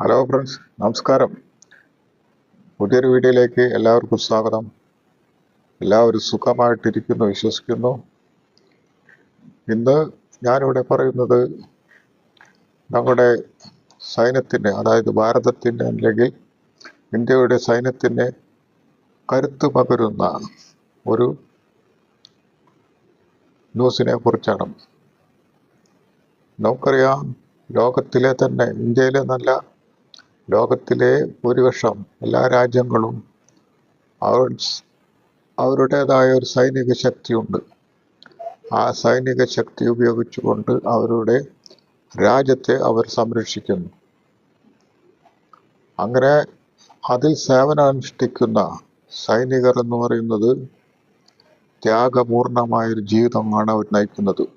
Hello friends നമസ്കാരം. പുതിയൊരു വീഡിയോയിലേക്ക് എല്ലാവർക്കും സ്വാഗതം. എല്ലാവരും സുഖമായിട്ടിരിക്കുന്നു വിശ്വസിക്കുന്നു. ഇന്ന് ഞാനിവിടെ പറയുന്നത് നമ്മുടെ സൈന്യത്തിന് അതായത് ഭാരതത്തിന്റെ അല്ലെങ്കിൽ ഇന്ത്യയുടെ സൈന്യത്തിന് കരുത്ത് പകരുന്ന ഒരു ന്യൂസിനെ കുറിച്ചാണ്. നമുക്കറിയാം ലോകത്തിലെ തന്നെ ഇന്ത്യയിലെ നല്ല ലോകത്തിലെ ഭൂരിപക്ഷം എല്ലാ രാജ്യങ്ങളും അവർ അവരുടേതായ ഒരു സൈനിക ശക്തിയുണ്ട്. ആ സൈനിക ശക്തി ഉപയോഗിച്ചുകൊണ്ട് അവരുടെ രാജ്യത്തെ അവർ സംരക്ഷിക്കുന്നു. അങ്ങനെ അതിൽ സേവനമനുഷ്ഠിക്കുന്ന സൈനികർ എന്ന് പറയുന്നത് ത്യാഗപൂർണമായൊരു ജീവിതമാണ് അവർ നയിക്കുന്നത്.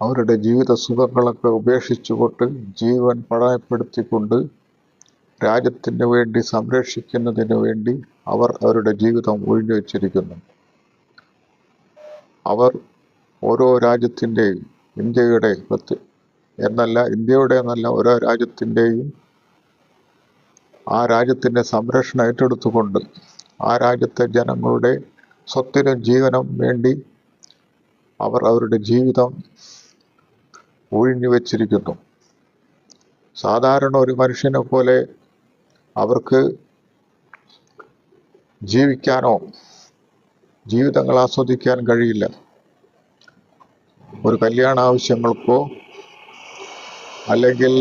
അവരുടെ ജീവിത സുഖങ്ങളൊക്കെ ഉപേക്ഷിച്ചുകൊണ്ട് ജീവൻ പണയപ്പെടുത്തിക്കൊണ്ട് രാജ്യത്തിന് വേണ്ടി സംരക്ഷിക്കുന്നതിന് വേണ്ടി അവർ അവരുടെ ജീവിതം ഒഴിഞ്ഞു വച്ചിരിക്കുന്നു. അവർ ഓരോ രാജ്യത്തിന്റെയും ഇന്ത്യയുടെ എന്നല്ല ഇന്ത്യയുടെ എന്നല്ല ഓരോ രാജ്യത്തിന്റെയും ആ രാജ്യത്തിന്റെ സംരക്ഷണം ഏറ്റെടുത്തുകൊണ്ട് ആ രാജ്യത്തെ ജനങ്ങളുടെ സ്വത്തിനും ജീവനും വേണ്ടി അവർ അവരുടെ ജീവിതം ഒഴിഞ്ഞു വച്ചിരിക്കുന്നു. സാധാരണ ഒരു മനുഷ്യനെ പോലെ അവർക്ക് ജീവിക്കാനോ ജീവിതങ്ങൾ ആസ്വദിക്കാൻ കഴിയില്ല. ഒരു കല്യാണ ആവശ്യങ്ങൾക്കോ അല്ലെങ്കിൽ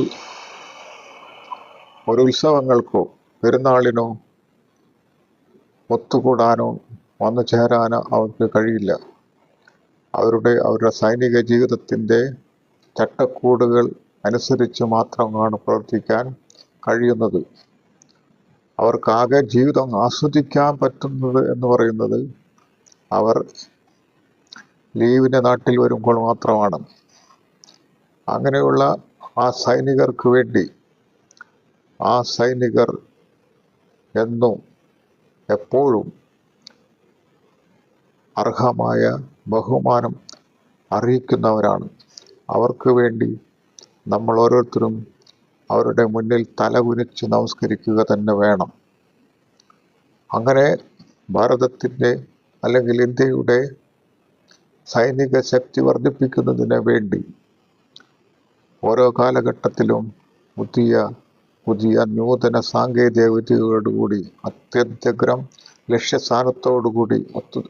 ഒരു ഉത്സവങ്ങൾക്കോ പെരുന്നാളിനോ ഒത്തുകൂടാനോ വന്നു ചേരാനോ അവർക്ക് കഴിയില്ല. അവരുടെ അവരുടെ സൈനിക ജീവിതത്തിന്റെ ചട്ടക്കൂടുകൾ അനുസരിച്ച് മാത്രമാണ് പ്രവർത്തിക്കാൻ കഴിയുന്നത്. അവർക്കാകെ ജീവിതം ആസ്വദിക്കാൻ പറ്റുന്നത് എന്ന് പറയുന്നത് അവർ ലീവിന്റെ നാട്ടിൽ വരുമ്പോൾ മാത്രമാണ്. അങ്ങനെയുള്ള ആ സൈനികർക്ക് വേണ്ടി ആ സൈനികർ എന്നും എപ്പോഴും അർഹമായ ബഹുമാനം അറിയിക്കുന്നവരാണ്. അവർക്ക് വേണ്ടി നമ്മൾ ഓരോരുത്തരും അവരുടെ മുന്നിൽ തല കുനിച്ച് നമസ്കരിക്കുക തന്നെ വേണം. അങ്ങനെ ഭാരതത്തിന്റെ അല്ലെങ്കിൽ ഇന്ത്യയുടെ സൈനിക ശക്തി വർദ്ധിപ്പിക്കുന്നതിന് വേണ്ടി ഓരോ കാലഘട്ടത്തിലും പുതിയ പുതിയ നൂതന സാങ്കേതിക വിദ്യകളോടുകൂടി അത്യന്തഗ്രം ലക്ഷ്യസ്ഥാനത്തോടുകൂടി അത്യ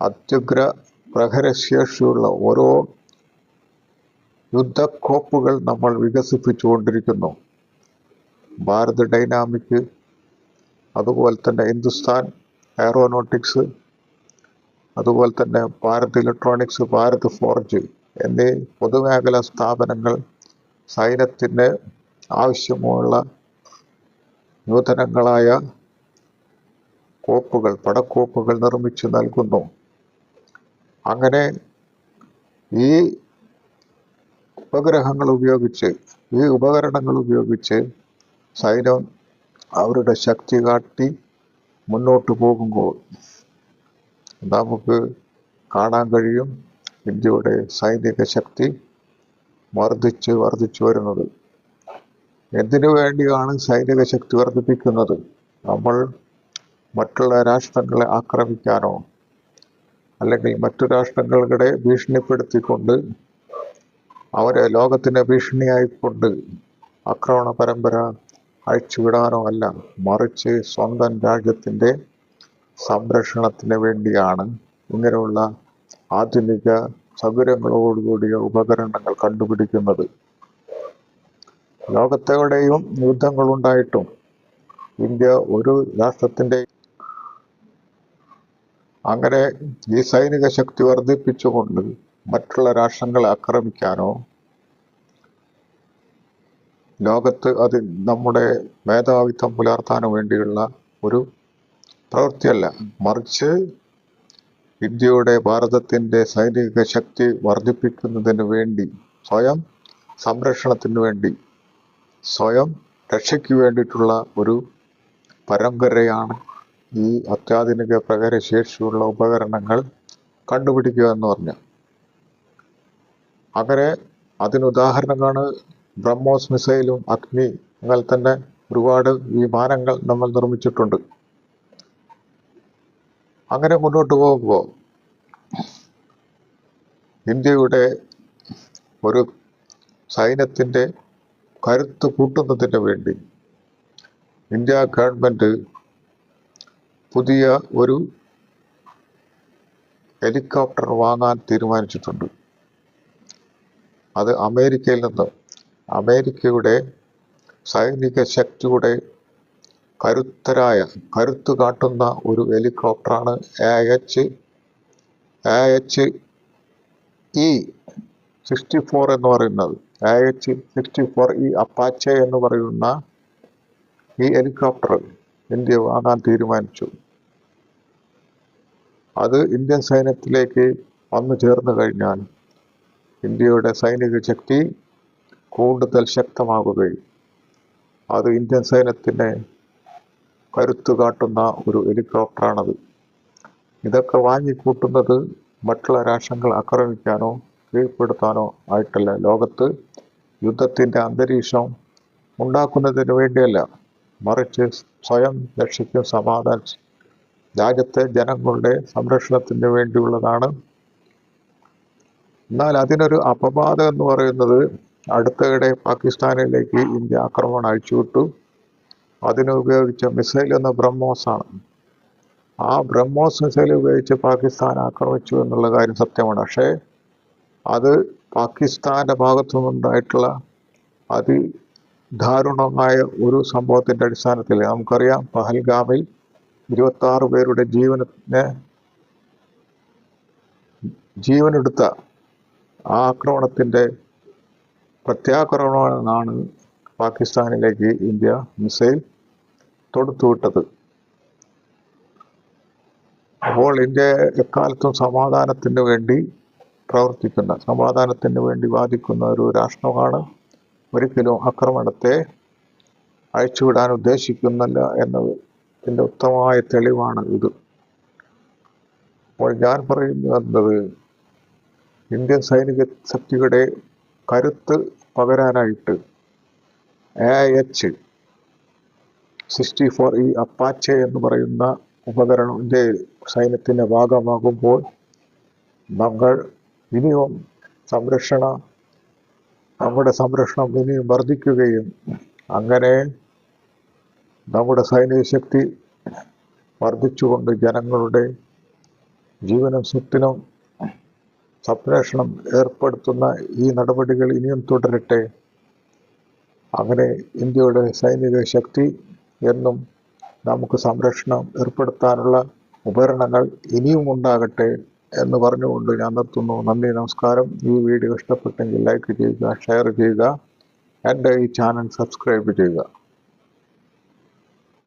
അത്യുഗ്ര പ്രഹരശേഷിയുള്ള ഓരോ യുദ്ധക്കോപ്പുകൾ നമ്മൾ വികസിപ്പിച്ചുകൊണ്ടിരിക്കുന്നു. ഭാരത് ഡൈനാമിക് അതുപോലെ തന്നെ ഹിന്ദുസ്ഥാൻ എയറോനോട്ടിക്സ് അതുപോലെ തന്നെ ഭാരത് ഇലക്ട്രോണിക്സ് ഭാരത് ഫോർജ് എന്നീ പൊതുമേഖലാ സ്ഥാപനങ്ങൾ സൈന്യത്തിന് ആവശ്യമുള്ള നൂതനങ്ങളായ കോപ്പുകൾ പടക്കോപ്പുകൾ നിർമ്മിച്ചു നൽകുന്നു. അങ്ങനെ ഈ ഉപഗ്രഹങ്ങൾ ഉപയോഗിച്ച് ഈ ഉപകരണങ്ങൾ ഉപയോഗിച്ച് സൈന്യം അവരുടെ ശക്തി കാട്ടി മുന്നോട്ട് പോകുമ്പോൾ നമുക്ക് കാണാൻ കഴിയും ഇന്ത്യയുടെ സൈനിക ശക്തി വർദ്ധിച്ച് വർദ്ധിച്ചു വരുന്നത്. എന്തിനു വേണ്ടിയാണ് സൈനിക ശക്തി വർദ്ധിപ്പിക്കുന്നത്? നമ്മൾ മറ്റുള്ള രാഷ്ട്രങ്ങളെ ആക്രമിക്കാനോ അല്ലെങ്കിൽ മറ്റു രാഷ്ട്രങ്ങളുടെ ഭീഷണിപ്പെടുത്തിക്കൊണ്ട് അവരെ ലോകത്തിന്റെ ഭീഷണിയായിക്കൊണ്ട് ആക്രമണ പരമ്പര അഴിച്ചുവിടാനോ അല്ല മറിച്ച് സ്വന്തം രാജ്യത്തിന്റെ സംരക്ഷണത്തിന് വേണ്ടിയാണ്. ഇങ്ങനെയുള്ള ആധുനിക സൗകര്യങ്ങളോടുകൂടിയ ഉപകരണങ്ങൾ കണ്ടുപിടിക്കുന്നത്. ലോകത്തെവിടെയും യുദ്ധങ്ങളുണ്ടായിട്ടും ഇന്ത്യ ഒരു രാഷ്ട്രത്തിന്റെ അങ്ങനെ ഈ സൈനിക ശക്തി വർദ്ധിപ്പിച്ചുകൊണ്ട് മറ്റുള്ള രാഷ്ട്രങ്ങളെ ആക്രമിക്കാനോ ലോകത്ത് അത് നമ്മുടെ മേധാവിത്വം പുലർത്താനോ വേണ്ടിയുള്ള ഒരു പ്രവൃത്തിയല്ല. മറിച്ച് ഇന്ത്യയുടെ ഭാരതത്തിന്റെ സൈനിക ശക്തി വർദ്ധിപ്പിക്കുന്നതിന് വേണ്ടി സ്വയം സംരക്ഷണത്തിന് വേണ്ടി സ്വയം രക്ഷയ്ക്ക് വേണ്ടിയിട്ടുള്ള ഒരു പരമ്പരയാണ് ഈ അത്യാധുനിക പ്രകരശേഷിയുള്ള ഉപകരണങ്ങൾ കണ്ടുപിടിക്കുക എന്ന് പറഞ്ഞു അങ്ങനെ അതിനുദാഹരണമാണ് ബ്രഹ്മോസ് മിസൈലും അഗ്നി അങ്ങനെ തന്നെ ഒരുപാട് വിമാനങ്ങൾ നമ്മൾ നിർമ്മിച്ചിട്ടുണ്ട്. അങ്ങനെ മുന്നോട്ട് പോകുമ്പോൾ ഇന്ത്യയുടെ ഒരു സൈന്യത്തിന്റെ കരുത്ത് കൂട്ടുന്നതിന് വേണ്ടി ഇന്ത്യ ഗവൺമെന്റ് പുതിയ ഒരു ഹെലികോപ്റ്റർ വാങ്ങാൻ തീരുമാനിച്ചിട്ടുണ്ട്. അത് അമേരിക്കയിൽ നിന്ന് അമേരിക്കയുടെ സൈനിക ശക്തിയുടെ കരുത്തരായ കരുത്തു കാട്ടുന്ന ഒരു ഹെലികോപ്റ്ററാണ് A H A H E sixty four എന്ന് പറയുന്നത്. A H sixty four E Apache എന്ന് പറയുന്ന ഈ ഹെലികോപ്റ്റർ ഇന്ത്യ വാങ്ങാൻ തീരുമാനിച്ചു. അത് ഇന്ത്യൻ സൈന്യത്തിലേക്ക് വന്നു ചേർന്നു കഴിഞ്ഞാൽ ഇന്ത്യയുടെ സൈനിക ശക്തി കൂടുതൽ ശക്തമാകുകയും അത് ഇന്ത്യൻ സൈന്യത്തിന് കരുത്തു കാട്ടുന്ന ഒരു ഹെലികോപ്റ്ററാണത്. ഇതൊക്കെ വാങ്ങിക്കൂട്ടുന്നത് മറ്റുള്ള രാഷ്ട്രങ്ങൾ ആക്രമിക്കാനോ കീഴ്പ്പെടുത്താനോ ആയിട്ടല്ല. ലോകത്ത് യുദ്ധത്തിന്റെ അന്തരീക്ഷം ഉണ്ടാക്കുന്നതിന് വേണ്ടിയല്ല. മറിച്ച് സ്വയം രക്ഷയ്ക്കും സമാധാന രാജ്യത്തെ ജനങ്ങളുടെ സംരക്ഷണത്തിന് വേണ്ടിയുള്ളതാണ് എന്നാൽ അതിനൊരു അപവാദം എന്ന് പറയുന്നത് അടുത്തിടെ പാകിസ്ഥാനിലേക്ക് ഇന്ത്യ ആക്രമണം അഴിച്ചുവിട്ടു. അതിന് ഉപയോഗിച്ച മിസൈൽ എന്ന ബ്രഹ്മോസാണ് ആ ബ്രഹ്മോസ് മിസൈൽ ഉപയോഗിച്ച് പാകിസ്ഥാൻ ആക്രമിച്ചു എന്നുള്ള കാര്യം സത്യമാണ്. പക്ഷേ അത് പാകിസ്ഥാന്റെ ഭാഗത്തു നിന്നുണ്ടായിട്ടുള്ള അതി ദാരുണമായ ഒരു സംഭവത്തിന്റെ അടിസ്ഥാനത്തിൽ നമുക്കറിയാം പഹൽഗാമിൽ ഇരുപത്തി പേരുടെ ജീവനെ ജീവനെടുത്ത ആ ആക്രമണത്തിന്റെ പ്രത്യാക്രമണമാണ് പാകിസ്ഥാനിലേക്ക് ഇന്ത്യ മിസൈൽ തൊടുത്തുവിട്ടത്. അപ്പോൾ ഇന്ത്യ എക്കാലത്തും സമാധാനത്തിന് വേണ്ടി പ്രവർത്തിക്കുന്ന സമാധാനത്തിന് വേണ്ടി വാദിക്കുന്ന ഒരു രാഷ്ട്രമാണ് ഒരിക്കലും ആക്രമണത്തെ അയച്ചുവിടാൻ ഉദ്ദേശിക്കുന്നില്ല എന്നതിന്റെ ഉത്തമമായ തെളിവാണ് ഇത്. അപ്പോൾ ഞാൻ പറയുന്നത് ഇന്ത്യൻ സൈനിക ശക്തിയുടെ കരുത്ത് പകരാനായിട്ട് എ എച്ച് സിക്സ്റ്റി ഫോർ ഈ അപ്പാച്ചെ എന്ന് പറയുന്ന ഉപകരണം ഇന്ത്യ സൈന്യത്തിന്റെ ഭാഗമാകുമ്പോൾ നമ്മൾ ഇനിയും സംരക്ഷണ നമ്മുടെ സംരക്ഷണം ഇനിയും വർദ്ധിക്കുകയും അങ്ങനെ നമ്മുടെ സൈനിക ശക്തി വർദ്ധിച്ചുകൊണ്ട് ജനങ്ങളുടെ ജീവനും സ്വത്തിനും സംരക്ഷണം ഏർപ്പെടുത്തുന്ന ഈ നടപടികൾ ഇനിയും തുടരട്ടെ? അങ്ങനെ ഇന്ത്യയുടെ സൈനിക ശക്തി എന്നും നമുക്ക് സംരക്ഷണം ഏർപ്പെടുത്താനുള്ള ഉപകരണങ്ങൾ ഇനിയും ഉണ്ടാകട്ടെ എന്ന് പറഞ്ഞുകൊണ്ട് ഞാൻ നിർത്തുന്നു. നന്ദി നമസ്കാരം. ഈ വീഡിയോ ഇഷ്ടപ്പെട്ടെങ്കിൽ ലൈക്ക് ചെയ്യുക ഷെയർ ചെയ്യുക എന്റെ ഈ ചാനൽ സബ്സ്ക്രൈബ് ചെയ്യുക.